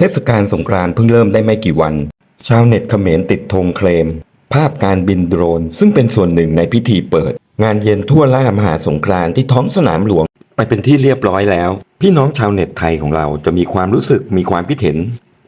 เทศกาลสงกรานต์เพิ่งเริ่มได้ไม่กี่วัน ชาวเน็ตเขมรติดธงเคลม ภาพการบินโดรน ซึ่งเป็นส่วนหนึ่งในพิธีเปิด งานเย็นทั่วล่ามหาสงกรานต์ที่ท้องสนามหลวง ไปเป็นที่เรียบร้อยแล้ว พี่น้องชาวเน็ตไทยของเราจะมีความรู้สึกมีความคิดเห็น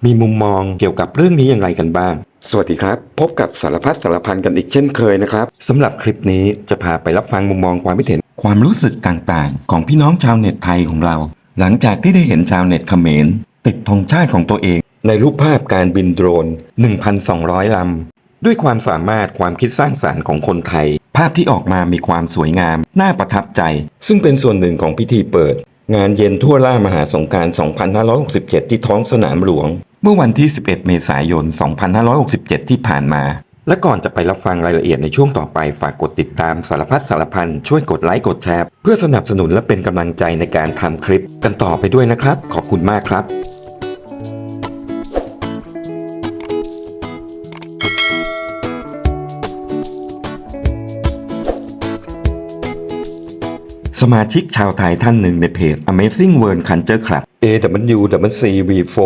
มีมุมมองเกี่ยวกับเรื่องนี้อย่างไรกันบ้าง สวัสดีครับ พบกับสารพัดสารพันกันอีกเช่นเคยนะครับสำหรับคลิปนี้จะพาไปรับฟังมุมมองความคิดเห็น ความรู้สึกต่างๆ ของพี่น้องชาวเน็ตไทยของเรา หลังจากที่ได้เห็นชาวเน็ตเขมร ติดธงชาติของตัวเอง ในรูปภาพการบินโดรน 1,200 ลำ ด้วยความสามารถความคิดสร้างสารรค์ของคนไทย ภาพที่ออกมามีความสวยงาม น่าประทับใจ ซึ่งเป็นส่วนหนึ่งของพิธีเปิด งานเย็นทั่วล่ามหาสงการ 2567 ที่ท้องสนามหลวง เมื่อวันที่ 11 เมษายน 2567 ที่ผ่านมา และก่อนจะไปรับฟังรายละเอียดในช่วงต่อไปฝากกดติดตามสารพัดสารพันช่วยกดไลค์กดแชร์ เพื่อสนับสนุนและเป็นกำลังใจในการทำคลิปกันต่อไปด้วยนะครับ ขอบคุณมากครับ สมาชิกชาวไทยท่านหนึ่งในเพจ Amazing World Culture Club AWCV4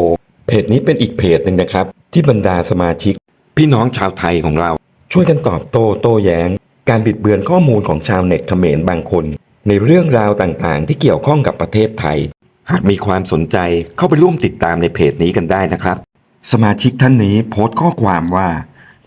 เพจนี้เป็นอีกเพจหนึ่งนะครับ ที่บรรดาสมาชิก พี่น้องชาวไทยของเรา ช่วยกันตอบโต้โต้แย้ง การบิดเบือนข้อมูลของชาวเน็ตเขมรบางคน ในเรื่องราวต่างๆ ที่เกี่ยวข้องกับประเทศไทย หากมีความสนใจเข้าไปร่วมติดตามในเพจนี้กันได้นะครับ สมาชิกท่านนี้โพสต์ข้อความว่า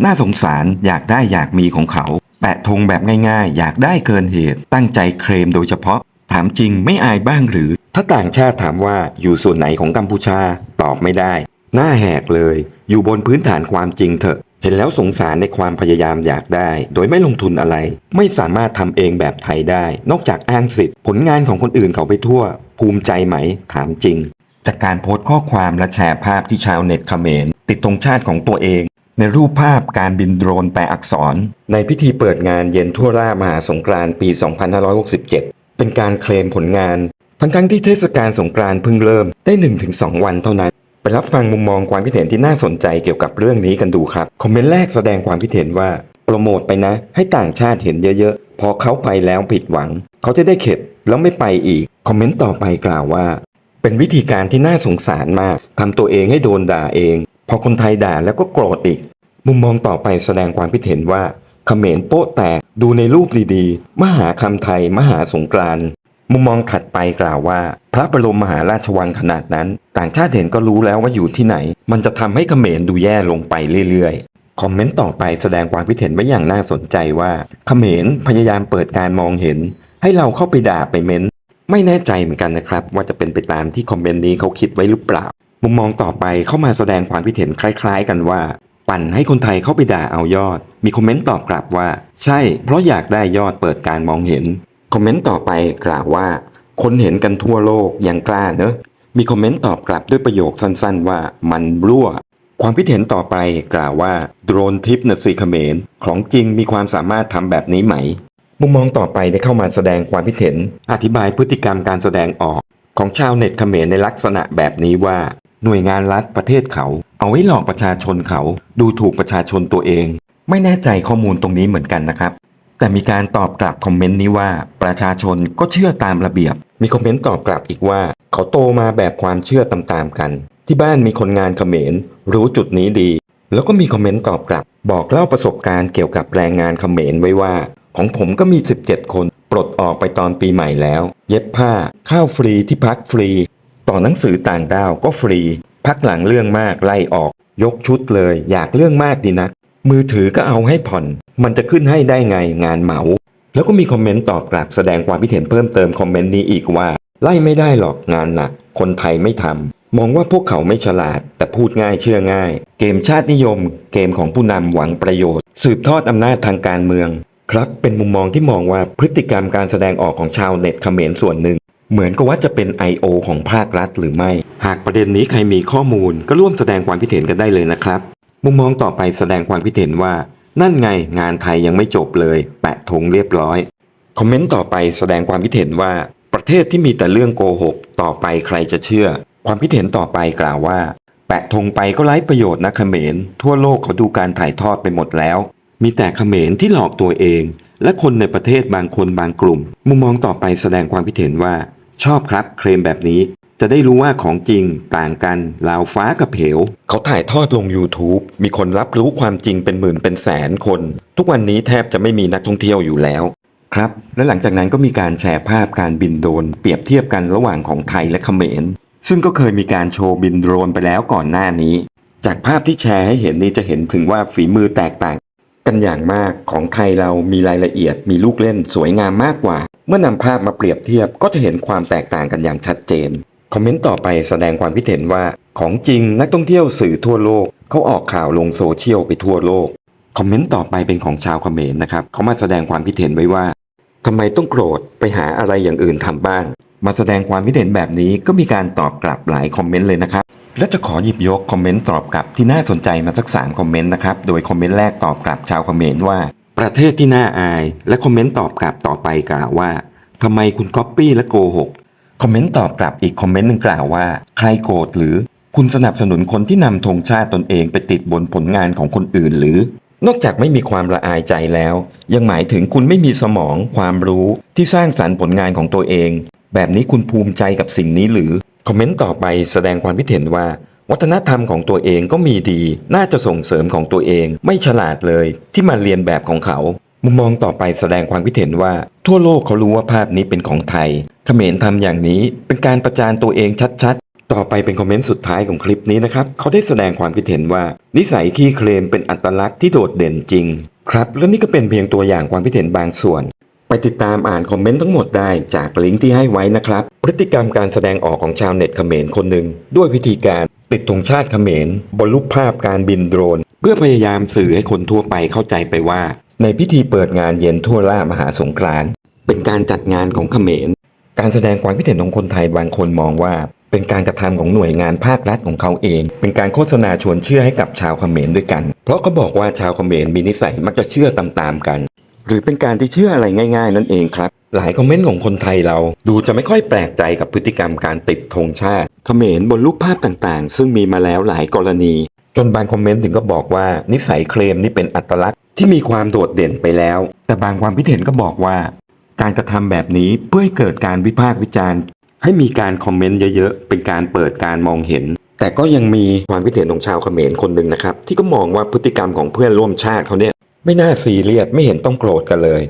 น่าสงสารอยากได้อยากมีของเขา แปะธงแบบง่ายๆ อยากได้เกินเหตุ ตั้งใจเคลมโดยเฉพาะ ถามจริงไม่อายบ้างหรือ ถ้าต่างชาติถามว่าอยู่ส่วนไหนของกัมพูชาตอบไม่ได้ หน้าแหกเลย อยู่บนพื้นฐานความจริงเถอะ เห็นแล้วสงสารในความพยายามอยากได้ โดยไม่ลงทุนอะไร ไม่สามารถทำเองแบบไทยได้ นอกจากอ้างสิทธิ์ ผลงานของคนอื่นเขาไปทั่ว ภูมิใจไหม ถามจริง จากการโพสต์ข้อความและแชร์ภาพที่ชาวเน็ตเขมร ติดธงชาติของตัวเอง ในรูปภาพการบินโดรนแปลอักษร ในพิธีเปิดงานเย็นทั่วล่ามหาสงกรานต์ปี 2567 เป็นการเคลมผลงานทั้งทั้งๆที่เทศกาลสงกรานต์เพิ่งเริ่มได้ 1-2 วันเท่านั้น ไปรับฟังมุมมองความคิดเห็นที่น่าสนใจเกี่ยวกับเรื่องนี้กันดูครับ คอมเมนต์แรกแสดงความคิดเห็นว่า โปรโมทไปนะ ให้ต่างชาติเห็นเยอะๆ พอเขาไปแล้วผิดหวัง เขาจะได้เข็ดแล้วไม่ไปอีก คอมเมนต์ต่อไปกล่าวว่า เป็นวิธีการที่น่าสงสารมากทำตัวเองให้โดนด่าเอง พอคนไทยด่าแล้วก็โกรธอีก มุมมองต่อไปแสดงความคิดเห็นว่าเขมรโป๊ะแตกดูในรูปดีๆ มหาคำไทย มหาสงกราน มุมมองถัดไปกล่าวว่า พระบรมมหาราชวังขนาดนั้น ต่างชาติเห็นก็รู้แล้วว่าอยู่ที่ไหน มันจะทำให้เขมรดูแย่ลงไปเรื่อยๆ คอมเมนต์ต่อไปแสดงความคิดเห็นไว้อย่างน่าสนใจว่าเขมรพยายามเปิดการมองเห็น ให้เราเข้าไปด่าไปเม้น ไม่แน่ใจเหมือนกันนะครับ ว่าจะเป็นไปตามที่คอมเมนต์นี้เขาคิดไว้หรือเปล่า มุมมองต่อไปเข้ามาแสดงความคิดเห็นคล้าย ๆ กันว่า ปั่นให้คนไทยเข้าไปด่าเอายอด มีคอมเมนต์ตอบกลับว่า ใช่ เพราะอยากได้ยอดเปิดการมองเห็น คอมเมนต์ต่อไปกล่าวว่า คนเห็นกันทั่วโลกยังกล้าเนอะ มีคอมเมนต์ตอบกลับด้วยประโยคสั้นๆ ว่ามันรั่ว ความคิดเห็นต่อไปกล่าวว่าโดรนทิปนะสิเขมรของจริงมีความสามารถทำแบบนี้ไหม มุมมองต่อไปได้เข้ามาแสดงความคิดเห็น อธิบายพฤติกรรมการแสดงออก ของชาวเน็ตเขมรในลักษณะแบบนี้ว่า หน่วยงานรัฐประเทศเขา เอาไว้หลอกประชาชนเขา ดูถูกประชาชนตัวเอง ไม่แน่ใจข้อมูลตรงนี้เหมือนกันนะครับ แต่มีการตอบกลับคอมเมนต์นี้ว่าประชาชนก็เชื่อตามระเบียบ มีคอมเมนต์ตอบกลับอีกว่า เขาโตมาแบบความเชื่อตามๆกัน ที่บ้านมีคนงานเขมร รู้จุดนี้ดี แล้วก็มีคอมเมนต์ตอบกลับ บอกเล่าประสบการณ์เกี่ยวกับแรงงานเขมรไว้ว่า ของผมก็มี 17 คน ปลดออกไปตอนปีใหม่แล้ว เย็บผ้า ข้าวฟรีที่พักฟรี ต่อหนังสือต่างดาวก็ฟรี พักหลังเรื่องมากไล่ออก ยกชุดเลย อยากเรื่องมากดีนักมือถือก็เอาให้ผ่อน มันจะขึ้นให้ได้ไงงานเหมา แล้วก็มีคอมเมนต์ตอบกลับแสดงความคิดเห็นเพิ่มเติมคอมเมนต์นี้อีกว่า ไล่ไม่ได้หรอกงานหนัก คนไทยไม่ทำมองว่าพวกเขาไม่ฉลาด แต่พูดง่ายเชื่อง่าย เกมชาตินิยม เกมของผู้นำหวังประโยชน์ สืบทอดอำนาจทางการเมือง ครับเป็นมุมมองที่มองว่าพฤติกรรมการแสดงออกของชาวเน็ตเขมรส่วนหนึ่งเหมือนกับว่าจะเป็น I.O. ของภาครัฐหรือไม่ หากประเด็นนี้ใครมีข้อมูลก็ร่วมแสดงความคิดเห็นกันได้เลยนะครับ มุมมองต่อไปแสดงความคิดเห็นว่า นั่นไงงานไทยยังไม่จบเลย แปะธงเรียบร้อย คอมเมนต์ต่อไปแสดงความคิดเห็นว่า ประเทศที่มีแต่เรื่องโกหก ต่อไปใครจะเชื่อ ความคิดเห็นต่อไปกล่าวว่า แปะธงไปก็ไร้ประโยชน์นะเขมร ทั่วโลกเขาดูการถ่ายทอดไปหมดแล้ว มีแต่เขมรที่หลอกตัวเอง และคนในประเทศบางคนบางกลุ่ม มุมมองต่อไปแสดงความคิดเห็นว่า ชอบครับเคลมแบบนี้ จะได้รู้ว่าของจริงต่างกันราวฟ้ากับเหว เขาถ่ายทอดลง YouTube มีคนรับรู้ความจริงเป็นหมื่นเป็นแสนคน ทุกวันนี้แทบจะไม่มีนักท่องเที่ยวอยู่แล้ว ครับ และหลังจากนั้นก็มีการแชร์ภาพการบินโดรนเปรียบเทียบกันระหว่างของไทยและเขมร ซึ่งก็เคยมีการโชว์บินโดรนไปแล้วก่อนหน้านี้ จากภาพที่แชร์ให้เห็นนี้จะเห็นถึงว่าฝีมือแตกต่างกันอย่างมากของไทยเรามีรายละเอียดมีลูกเล่นสวยงามมากกว่า เมื่อนำภาพมาเปรียบเทียบก็จะเห็นความแตกต่างกันอย่างชัดเจน คอมเมนต์ต่อไปแสดงความคิดเห็นว่า ของจริงนักท่องเที่ยวสื่อทั่วโลกเขาออกข่าวลงโซเชียลไปทั่วโลก คอมเมนต์ต่อไปเป็นของชาวเขมรนะครับเขามาแสดงความคิดเห็นไว้ว่าทำไมต้องโกรธไปหาอะไรอย่างอื่นทำบ้าง มาแสดงความคิดเห็นแบบนี้ก็มีการตอบกลับหลายคอมเมนต์เลยนะครับ และจะขอหยิบยกคอมเมนต์ตอบกลับที่น่าสนใจมาสัก3คอมเมนต์นะครับ โดยคอมเมนต์แรกตอบกลับชาวเขมรว่า ประเทศที่น่าอาย และคอมเมนต์ตอบกลับต่อไปกล่าวว่าทำไมคุณก๊อปปี้และโกหก คอมเมนต์ตอบกลับอีกคอมเมนต์หนึ่งกล่าวว่า ใครโกรธหรือคุณสนับสนุนคนที่นำธงชาติตนเองไปติดบนผลงานของคนอื่นหรือ นอกจากไม่มีความละอายใจแล้ว ยังหมายถึงคุณไม่มีสมองความรู้ที่สร้างสรรค์ผลงานของตัวเอง แบบนี้คุณภูมิใจกับสิ่งนี้หรือคอมเมนต์ต่อไปแสดงความคิดเห็นว่า วัฒนธรรมของตัวเองก็มีดี น่าจะส่งเสริมของตัวเอง ไม่ฉลาดเลย ที่มาเรียนแบบของเขา มุมมองต่อไปแสดงความคิดเห็นว่า ทั่วโลกเขารู้ว่าภาพนี้เป็นของไทยเขมรทำอย่างนี้เป็นการประจานตัวเองชัดๆ ต่อไปเป็นคอมเมนต์สุดท้ายของคลิปนี้นะครับ เขาได้แสดงความคิดเห็นว่า นิสัยขี้เคลมเป็นอัตลักษณ์ที่โดดเด่นจริง ครับและนี่ก็เป็นเพียงตัวอย่างความคิดเห็นบางส่วน ไปติดตามอ่านคอมเมนต์ทั้งหมดได้จากลิงก์ที่ให้ไว้นะครับ พฤติกรรมการแสดงออกของชาวเน็ตเขมรคนหนึ่งด้วยวิธีการติดธงชาติเขมรบนรูปภาพการบินโดรน เพื่อพยายามสื่อให้คนทั่วไปเข้าใจไปว่า ในพิธีเปิดงานเย็นทั่วล่ามหาสงกรานต์เป็นการจัดงานของเขมร การแสดงความคิดเห็นของคนไทยบางคนมองว่า เป็นการกระทำของหน่วยงานภาครัฐของเขาเอง เป็นการโฆษณาชวนเชื่อให้กับชาวเขมรด้วยกัน เพราะเขาบอกว่าชาวเขมรมีนิสัยมักจะเชื่อตามๆกัน หรือเป็นการที่เชื่ออะไรง่ายๆ นั่นเองครับ หลายคอมเมนต์ของคนไทยเราดูจะไม่ค่อยแปลกใจกับพฤติกรรมการติดธงชาติเขมรบนรูปภาพต่างๆ ซึ่งมีมาแล้วหลายกรณี จนบางคอมเมนต์ถึงก็บอกว่านิสัยเคลมนี่เป็นอัตลักษณ์ ที่มีความโดดเด่นไปแล้ว แต่บางความคิดเห็นก็บอกว่า การกระทำแบบนี้เพื่อให้เกิดการวิพากษ์วิจารณ์ ให้มีการคอมเมนต์เยอะๆ เป็นการเปิดการมองเห็น แต่ก็ยังมีความคิดเห็นของชาวเขมรคนหนึ่งนะครับ ที่ก็มองว่าพฤติกรรมของเพื่อนร่วมชาติเขาเนี่ยไม่น่าซีเรียสไม่เห็นต้องโกรธกันเลย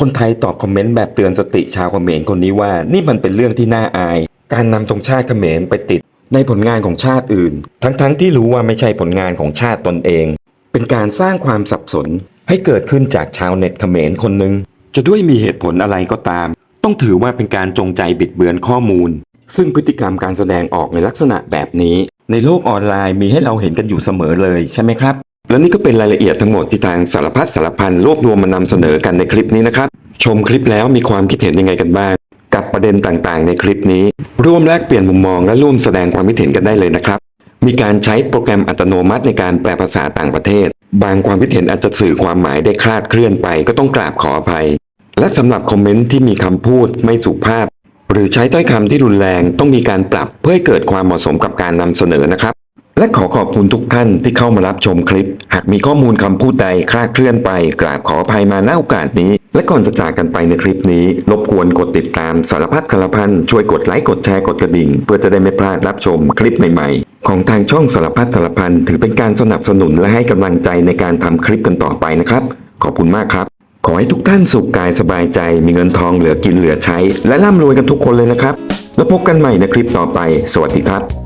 คนไทยตอบคอมเมนต์แบบเตือนสติชาวเขมรคนนี้ว่า นี่มันเป็นเรื่องที่น่าอาย การนำธงชาติเขมรไปติด ในผลงานของชาติอื่น ทั้งๆที่รู้ว่าไม่ใช่ผลงานของชาติตนเอง เป็นการสร้างความสับสน ให้เกิดขึ้นจากชาวเน็ตเขมรคนหนึ่งจะด้วยมีเหตุผลอะไรก็ตาม ต้องถือว่าเป็นการจงใจบิดเบือนข้อมูล ซึ่งพฤติกรรมการแสดงออกในลักษณะแบบนี้ ในโลกออนไลน์มีให้เราเห็นกันอยู่เสมอเลยใช่ไหมครับ และนี่ก็เป็นรายละเอียดทั้งหมดที่ทางสารพัดสารพันรวบรวมมานำเสนอกันในคลิปนี้นะครับชมคลิปแล้วมีความคิดเห็นยังไงกันบ้าง กับประเด็นต่างๆ ในคลิปนี้ ร่วมแลกเปลี่ยนมุมมองและร่วมแสดงความคิดเห็นกันได้เลยนะครับมีการใช้โปรแกรมอัตโนมัติในการแปลภาษาต่างประเทศ บางความคิดเห็นอาจจะสื่อความหมายได้คลาดเคลื่อนไป ก็ต้องกราบขออภัย และสำหรับคอมเมนต์ที่มีคำพูดไม่สุภาพ หรือใช้ถ้อยคำที่รุนแรงต้องมีการปรับเพื่อให้เกิดความเหมาะสมกับการนำเสนอนะครับ และขอขอบคุณทุกท่านที่เข้ามารับชมคลิป หากมีข้อมูลคำพูดใดคลาดเคลื่อนไป กราบขออภัยมาณโอกาสนี้ และก่อนจะจากกันไปในคลิปนี้ รบกวนกดติดตามสารพัดคารพันช่วยกดไลค์กดแชร์กดกระดิ่ง เพื่อจะได้ไม่พลาดรับชมคลิปใหม่ๆ ของทางช่องสารพัดสารพันถือเป็นการสนับสนุนและให้กำลังใจในการทำคลิปกันต่อไปนะครับ ขอบคุณมากครับ ขอให้ทุกท่านสุขกายสบายใจ มีเงินทองเหลือกินเหลือใช้ และร่ำรวยกันทุกคนเลยนะครับ แล้วพบกันใหม่ในคลิปต่อไป สวัสดีครับ